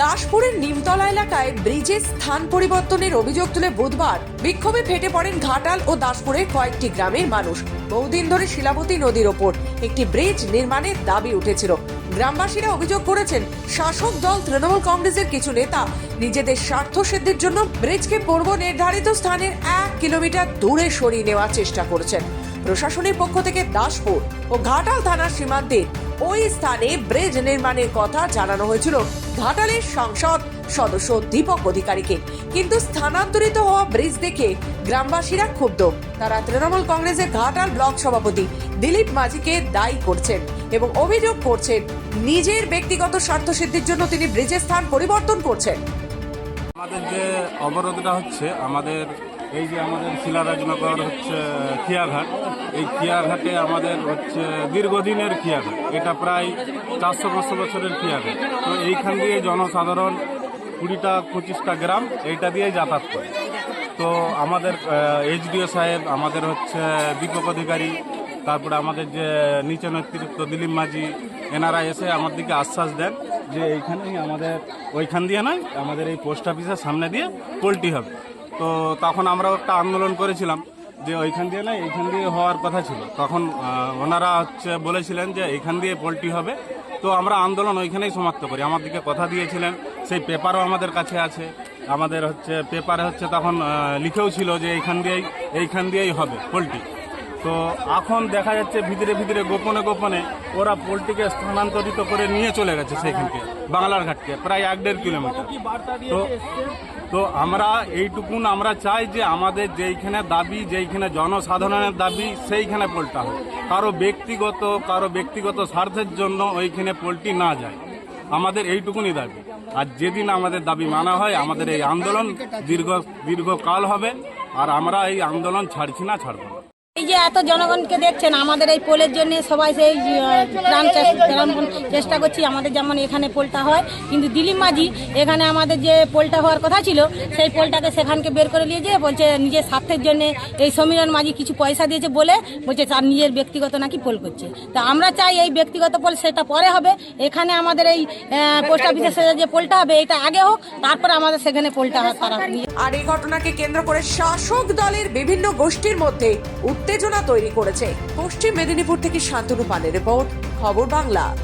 দাসপুরের নিমতলা এলাকায় ব্রিজের স্থান পরিবর্তনের অভিযোগ তুলে বুধবার বিক্ষোভে ফেটে পড়েন ঘাটাল ও দাসপুরের কয়েকটি গ্রামের মানুষ। বহুদিন ধরে শিলাবতী নদীর ওপর একটি ব্রিজ নির্মাণের দাবি উঠেছিল। গ্রামবাসীরা অভিযোগ করেছেন, শাসক দল তৃণমূল কংগ্রেসের কিছু নেতা নিজেদের স্বার্থ সিদ্ধির জন্য ব্রিজকে পূর্ব নির্ধারিত স্থানের এক কিলোমিটার দূরে সরিয়ে নেওয়ার চেষ্টা করেছেন। প্রশাসনের পক্ষ থেকে দাসপুর ও ঘাটাল থানার সীমান্তে ওই স্থানে ব্রিজ নির্মাণের কথা জানানো হয়েছিল। ঘাটালের সংসদ সদস্য দীপক অধিকারীকে। কিন্তু স্থানান্তরিত হওয়া ব্রিজ দেখে গ্রামবাসীরা ক্ষুব্ধ। তারা তৃণমূল কংগ্রেসের ঘাটাল ব্লক সভাপতি দিলীপ মাঝিকে দায়ী করছেন এবং অভিযোগ করছেন, নিজের ব্যক্তিগত স্বার্থ সিদ্ধির জন্য তিনি ব্রিজের স্থান পরিবর্তন করছেন। আমাদের যে অবরোধটা হচ্ছে, আমাদের এই যে আমাদের শিলারাজনগর হচ্ছে খিয়াঘাট এই খিয়াঘাটে আমাদের হচ্ছে দীর্ঘদিনের খিয়াঘাট এটা প্রায় চারশো পাঁচশো বছরের খিয়াঘাট তো এইখান দিয়ে জনসাধারণ কুড়িটা, পঁচিশটা গ্রাম এইটা দিয়ে যাতায়াত করে। তো আমাদের এইচডিও সাহেব, আমাদের হচ্ছে দীপক অধিকারী, তারপরে আমাদের যে নিচে নেতৃত্ব দিলীপ মাঝি, এনারা এসে আমার দিকে আশ্বাস দেন যে এইখানেই আমাদের, ওইখান দিয়ে নয়, আমাদের এই পোস্ট অফিসের সামনে দিয়ে পোলট্রি হবে। তো তখন আমরাও একটা আন্দোলন করেছিলাম যে ওইখান দিয়ে না, এইখান দিয়ে হওয়ার কথা ছিল। তখন ওনারা হচ্ছে বলেছিলেন যে এইখান দিয়ে পোলট্রি হবে। তো আমরা আন্দোলন ওইখানেই সমাপ্ত করি। আমাদেরকে কথা দিয়েছিলেন, সেই পেপারও আমাদের কাছে আছে। আমাদের হচ্ছে, পেপারে হচ্ছে তখন লিখেও ছিল যে এইখান দিয়েই এইখান দিয়েই হবে পোলট্রি। তো এখন দেখা যাচ্ছে ভিতরে ভিতরে গোপনে গোপনে ওরা পোলট্রিকে স্থানান্তরিত করে নিয়ে চলে গেছে সেখানকে বাংলার ঘাটকে প্রায় এক দেড় কিলোমিটার। তো তো আমরা এইটুকুন আমরা চাই যে আমাদের যেইখানে দাবি যেইখানে জনসাধারণের দাবি সেইখানে পোলটা হয়। কারও ব্যক্তিগত কারও ব্যক্তিগত স্বার্থের জন্য ওইখানে পোলট্রি না যায়। আমাদের এইটুকুনই দাবি। আর যেদিন আমাদের দাবি মানা হয় আমাদের এই আন্দোলন দীর্ঘ দীর্ঘকাল হবে আর আমরা এই আন্দোলন ছাড়ছি না ছাড়বো না। এই যে এত জনগণকে দেখছেন আমাদের এই পোলের জন্য সবাই সেই প্রাণ প্রাণ চেষ্টা করছি আমাদের যেমন এখানে পোলটা হয়। কিন্তু দিলীপ মাঝি এখানে আমাদের যে পোলটা হওয়ার কথা ছিল সেই পোলটাকে সেখানকে বের করে নিয়ে যেয়ে বলছে নিজের স্বার্থের জন্য এই সমীরণ মাঝি কিছু পয়সা দিয়েছে বলে বলছে তার নিজের ব্যক্তিগত নাকি পোল করছে। তা আমরা চাই এই ব্যক্তিগত পোল সেটা পরে হবে। এখানে আমাদের এই পোস্ট অফিসের সাথে যে পোলটা হবে এটা আগে হোক তারপরে আমাদের সেখানে পোলটা হয় তারা আর এই ঘটনাকে কেন্দ্র করে শাসক দলের বিভিন্ন গোষ্ঠীর মধ্যে উত্তেজনা তৈরি করেছে। পশ্চিম মেদিনীপুর থেকে শান্তনু পানের রিপোর্ট খবর বাংলা।